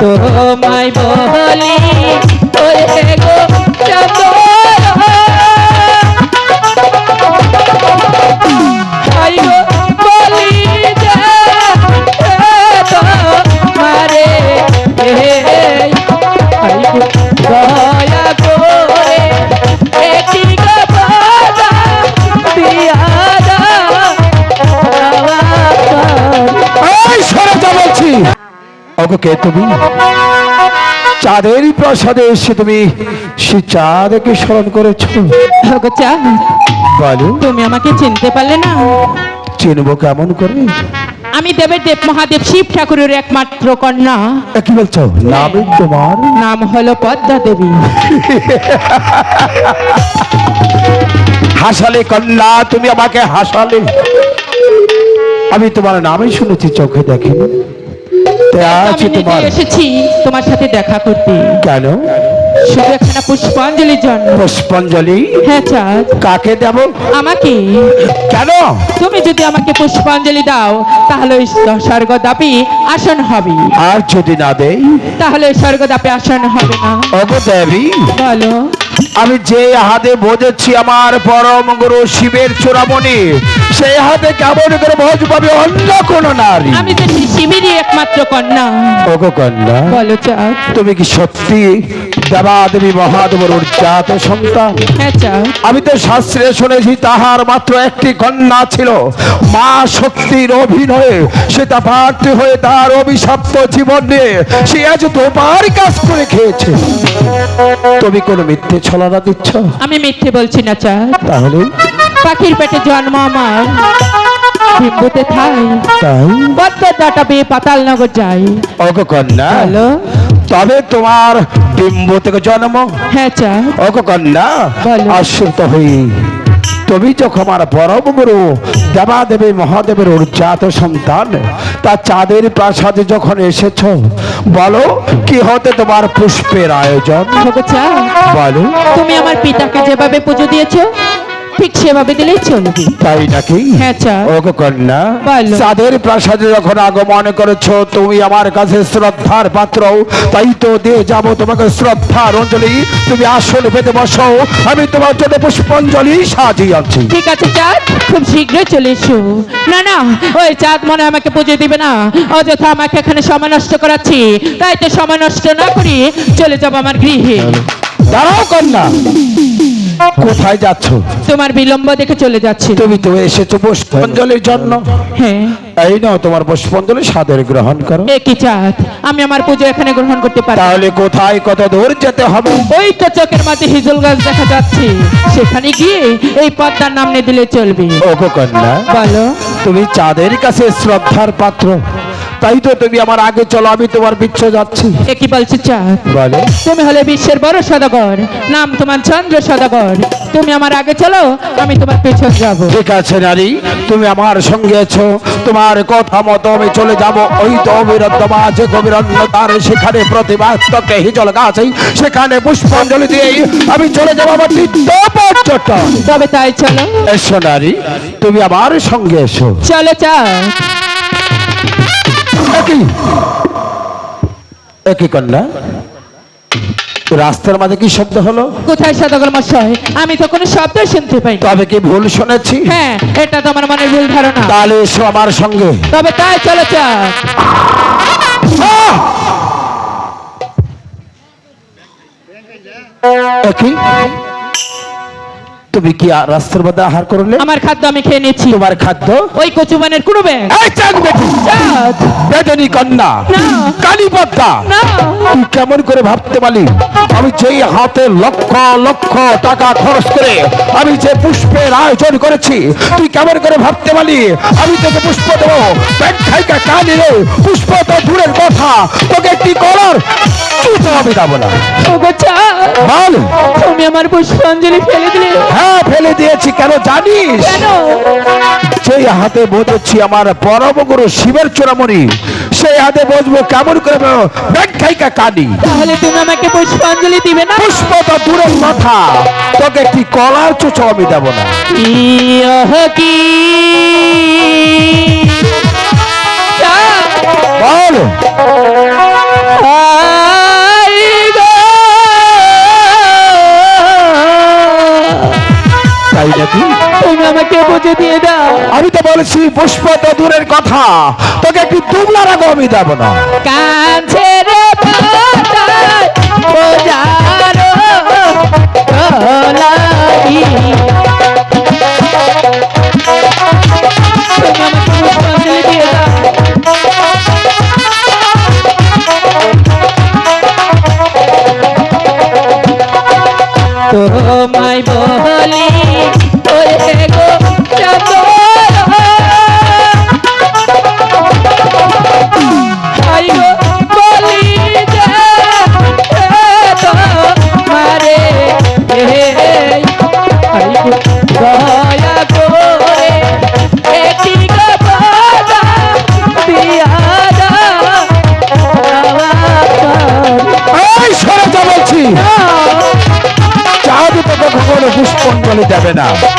তোমায় বলি ওরে গো ওগো তুমি? চাঁদের প্রসাদে এসে তুমি সে চাঁদকে স্মরণ করেছ? চাঁদ বলো। তুমি আমাকে চিনতে পারলে না। চিনবো কেমন করে? আমি দেবের দেব মহাদেব শিব ঠাকুরের একমাত্র কন্যা। কি বলছো? নামে তোমার? নাম হলো পদ্মা দেবী হাসালে কন্যা তুমি আমাকে হাসালে। আমি তোমার নামই শুনেছি চোখে দেখিনি। আছে তোমার। এসেছি তোমার সাথে দেখা করতে। কেন? শুধু একখানা পুষ্পাঞ্জলির জন্য। পুষ্পাঞ্জলি? হ্যাঁ চাঁদ কাকে দেব? আমাকে। কেন? তুমি যদি আমাকে পুষ্পাঞ্জলি দাও তাহলে ওই স্বর্গদাপি আসন হবে। আর যদি না দেই? তাহলে স্বর্গদাপি আসন হবে না। ওগো বলো। আমি যে হাতে বোঝাচ্ছি আমার পরম গুরু শিবের চূড়ামণি সেই হাতে কেমন করে ভোজ পাবে অন্য কোন নারী? আমি তো শিবেরই একমাত্র কন্যা। ওগো কন্যা বলো চাঁদ। তুমি কি সত্যি দেবাদেবী মহাদেবর জাত সন্তান। হ্যাঁ আমি তো শাস্ত্রে শুনেছি তাহার মাত্র একটি কন্যা ছিল। মা শক্তির অভিনয়ে সে তা পার্থী হয়ে তার অভিশপ্ত জীবন নিয়ে সে আজ তোমার কাজ করে খেয়েছে। তুমি কোনো মিথ্যে ছলনা দিচ্ছ? আমি মিথ্যে বলছি না চাঁদ তাহলে? পাখির পেটে জন্ম আমার। ভিম্বুতে থাই। তাই? বদ্দার ডাটা পেয়ে পাতাল নগর যাই। অগ কন্যা হ্যালো? তবে তোমার ডিম্ব থেকে জন্ম। হ্যাঁ চাঁদ অগ কন্যা। আশ্রিত হই। তুমি যখন আমার পরম গুরু দেবাদেবী মহাদেবের উজ্জাত সন্তান তা চাঁদের প্রাসাদে যখন এসেছ বলো কি হতে তোমার পুষ্পের আয়োজন? বলো। তুমি আমার পিতাকে যেভাবে পুজো দিয়েছ ঠিক সেভাবে দিলেই চলবে। তাই নাকি? হ্যাঁ, চাঁদ। ওগো কন্যা। চাঁদের প্রাসাদে যখন আগমন করেছ তুমি আমার কাছে শ্রদ্ধার পাত্র। তাই তো দিয়ে যাব তোমাকে শ্রদ্ধার অঞ্জলি। তুমি আসল পেতে বসো আমি তোমার জন্য পুষ্পাঞ্জলি সাজিয়ে আছি ঠিক আছে চাঁদ। খুব শীঘ্রই চলে এসো। না না ওই চাঁদ মনে আমাকে পুজো দিবে না। অযথা আমাকে এখানে সময় নষ্ট করাচ্ছি। তাই তো সময় নষ্ট না করি চলে যাব আমার গৃহে। দাঁড়াও কন্যা। কোথায় যাচ্ছ? তোমার বিলম্ব দেখে চলে যাচ্ছি। তুমি তো এসেছ পুষ্পাঞ্জলির জন্য। হ্যাঁ। এই নাও তোমার পুষ্পাঞ্জলি সাদরে গ্রহণ করো। এ কি চাঁদ? আমি আমার পুজো এখানে গ্রহণ করতে পারি। তাহলে কোথায় কত দূর যেতে হবে? ওই তো চোখের মাঝে হিজল গাছ দেখা যাচ্ছে। সেখানে গিয়ে এই পদ্মার নাম নিয়ে দিলে চলবে। ওগো কন্যা বলো। তুমি চাঁদের কাছে শ্রদ্ধার পাত্র। তাই তো তুমি আমার আগে চলো আমি তোমার বিচ্ছ যাচ্ছি। এ কি বলছে চাঁদ বলে। তুমি হলে বিশ্বের বড় সদাগর নাম তোমার চন্দ্র সদাগর। তুমি আমার আগে চলো আমি তোমার পেছন যাব। ঠিক আছে নারী তুমি আমার সঙ্গে আছো তোমার কথা মতো আমি চলে যাব। ওই তো অবিরত মাঝে গভীরন্য তার সেখানে প্রতিবাদকে হিজল গাছ সেখানে পুষ্পাঞ্জলি দিয়ে আমি চলে যাব আমার নিত্য পর্যটন। তবে তাই চলো। এসো নারী তুমি আমার সঙ্গে এসো। চলো চাঁদ একই একই কন্যা? রাস্তার মাঝে কি শব্দ হলো? কোথায় সদাগর মশাই? আমি তো কোনো শব্দ শুনতে পাই তবে কি ভুল শুনেছি? হ্যাঁ এটা তো আমার মনের ভুল ধারণা। তাহলে এসো আমার সঙ্গে। তবে তাই চলো আহ! একই তুমি কি রাস্তার মধ্যে আহার করলে? আমার খাদ্য আমি খেয়ে নিয়েছি তোমার খাদ্য? ওই কচুবানের কোনো ব্যাগ এই চাঁদ বেটি। বেদনী কন্যা। কালী পদ্মা। তুই কেমন করে ভাবতে পারি? আমি যেই হাতে লক্ষ লক্ষ টাকা খরচ করে আমি যে পুষ্পের আয়োজন করেছি তুই কেমন করে ভাবতে পারি? আমি তোকে পুষ্প দেবো। ব্যাখ্যাইকা কানে রে পুষ্প তো দূরের কথা। তোকে কি করার চুতো আমি দেবো না। বল। তুমি আমার পুষ্পাঞ্জলি ফেলে দিলে। হ্যাঁ। ফেলে দিয়েছি কেন জানিস? সেই হাতে বোঝাচ্ছি আমার পরম গুরু শিবের চূড়ামণি সেই হাতে বসবো কেমন করে ব্যাখ্যাইকা কানি তাহলে তুমি আমাকে পুষ্পাঞ্জলি দিবে না? পুষ্প তো দূরের কথা তোকে একটি কলার চুচো আমি দেবো না। কি? আমাকে বুঝে দিয়ে দাও। আমি তো বলেছি পুষ্পত দূরের কথা। তোকে একটু দুবলা রাখো আমি দেবো না। কান ছেড়ে বোঝারো Oh না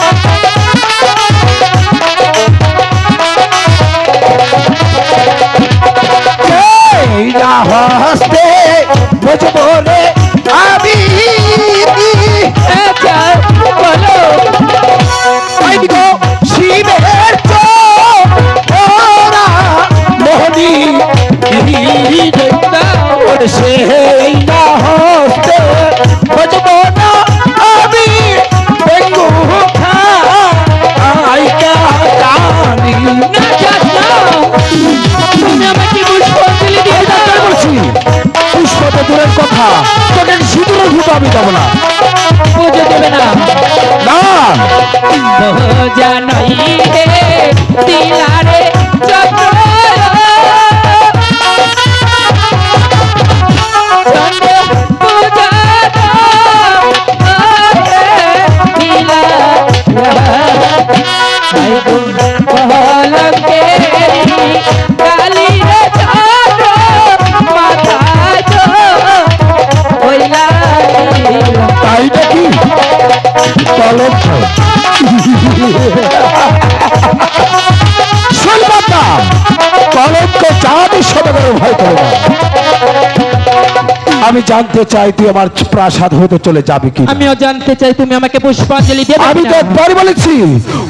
আমি জানতে চাই তুই আমার প্রাসাদ হতে চলে যাবি কি আমিও জানতে চাই তুমি আমাকে পুষ্পাঞ্জলি দেবে আমি তো কিনা? একবার বলেছি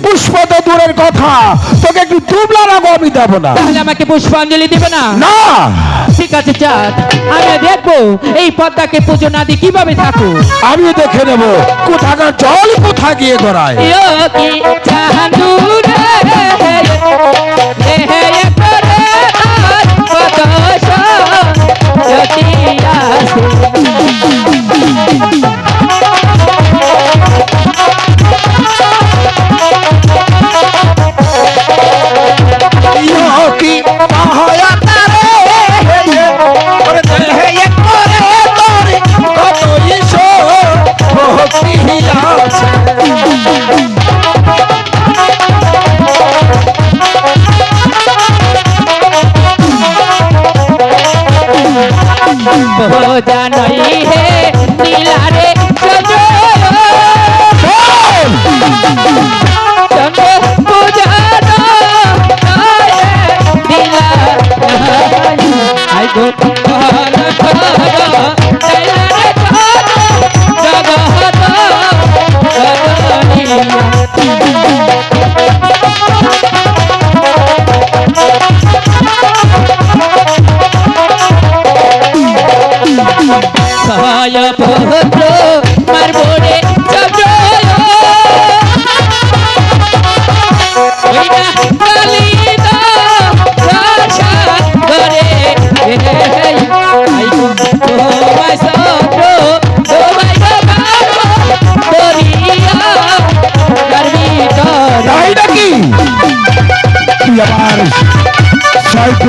পুষ্প তো দূরের কথা তোকে একটু দুবলার আগে আমি দেব না। তাহলে আমাকে পুষ্পাঞ্জলি দেবে না? না। ঠিক আছে চাঁদ। আমি দেখব এই পদ্মাকে পুজো না দিয়ে কীভাবে থাকো আমিও দেখে নেব কোথাকার জল কোথা গিয়ে গড়ায়। বোঝা নই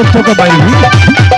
ছয় পুত্রকে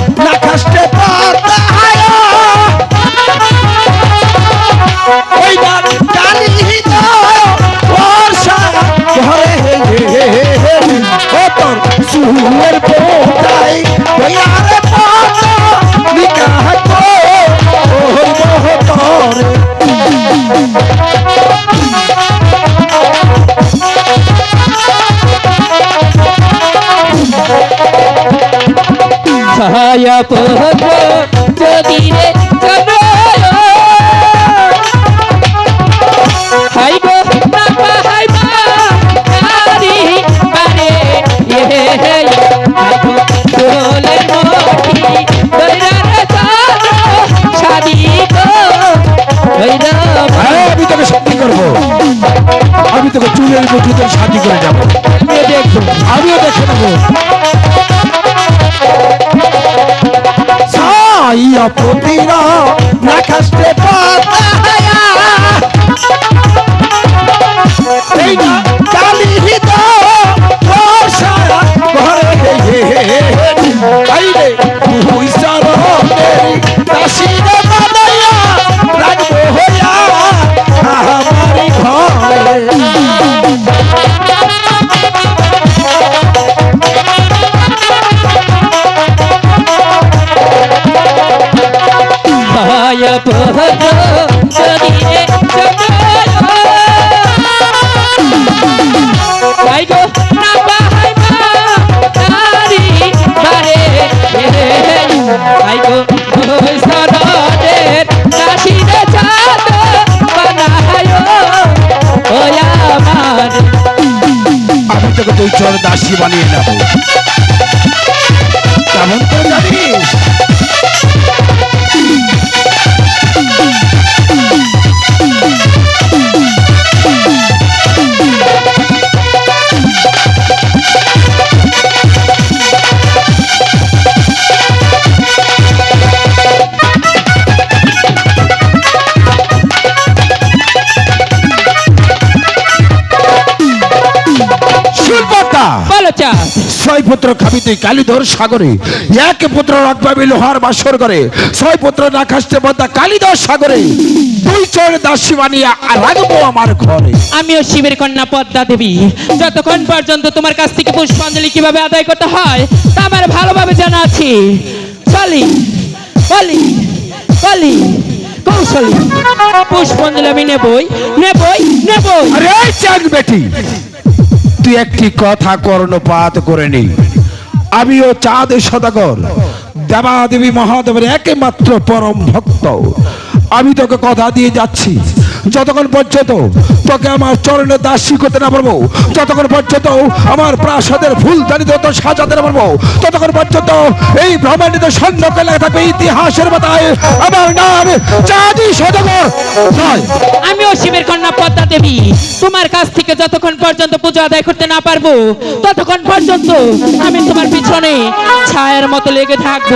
ছায়া পদ্ম যদি রে চন্দ্র হাই গো না হাই বা নারী বারে। এ হে হে হাই গো দইরা রে চাঁদ শাদি গো দইরা হ্যাঁ আমি তোকে শান্তি করব। আমি তোকে চুলের মজুদের শান্তি করে যাব। আমিও দেখে নেব। ছাইয়া প্রতিরা না খাসতে পাতায়া এই না কালি হিত বর্ষা ঘরে বাইরে তুই হে হাই গো ওই সরদের কাশিতে চাঁদ বানায় ওই আমার। আমি তোকে দুই চর দাসী বানিয়ে নেব। কেমন করে জানিস? শিল্পতা বলো চাঁদ ছয় পুত্র খাবি তুই কালীধর সাগরে। এক পুত্র রাখবাবি লোহার বাসর করে ছয় পুত্র না খাসতে বদা কালীধর সাগরে। দুই চর দাসী বানিয়ে রাখব আমার ঘরে। আমিও শিবের কন্যা পদ্মা দেবী। যতক্ষণ পর্যন্ত তোমার কাছ থেকে পুষ্পাঞ্জলি কীভাবে আদায় করতে হয় তা আমার ভালোভাবে জানা আছে। চলি বলি বলি কৌশলী। পুষ্পাঞ্জলি আমি নেবই নেবই নেবই। আরে চাঁদ বেটি। তুই একটি কথা কর্ণপাত করে নি আমিও চাঁদ সদাগর, দেবাদেবী মহাদেবের একমাত্র পরম ভক্ত। আমি তোকে কথা দিয়ে যাচ্ছি। যতক্ষণ পর্যন্ত তোকে আমার চরণে দাসী করতে না পারব, যতক্ষণ পর্যন্ত আমার প্রাসাদের ফুল দানিতে তো সাজাতে না পারব, ততক্ষণ পর্যন্ত এই ব্রহ্মাণ্ডিত স্বর্ণকে লেখা থাকবে ইতিহাসের মাথায় আমার নাম চাঁদি সদাগর। নয়। আমিও শিবের কন্যা পদ্মা দেবী। তোমার কাছ থেকে যতক্ষণ পর্যন্ত পুজো আদায় করতে না পারব, ততক্ষণ পর্যন্ত আমি তোমার পিছনে ছায়ার মতো লেগে থাকব।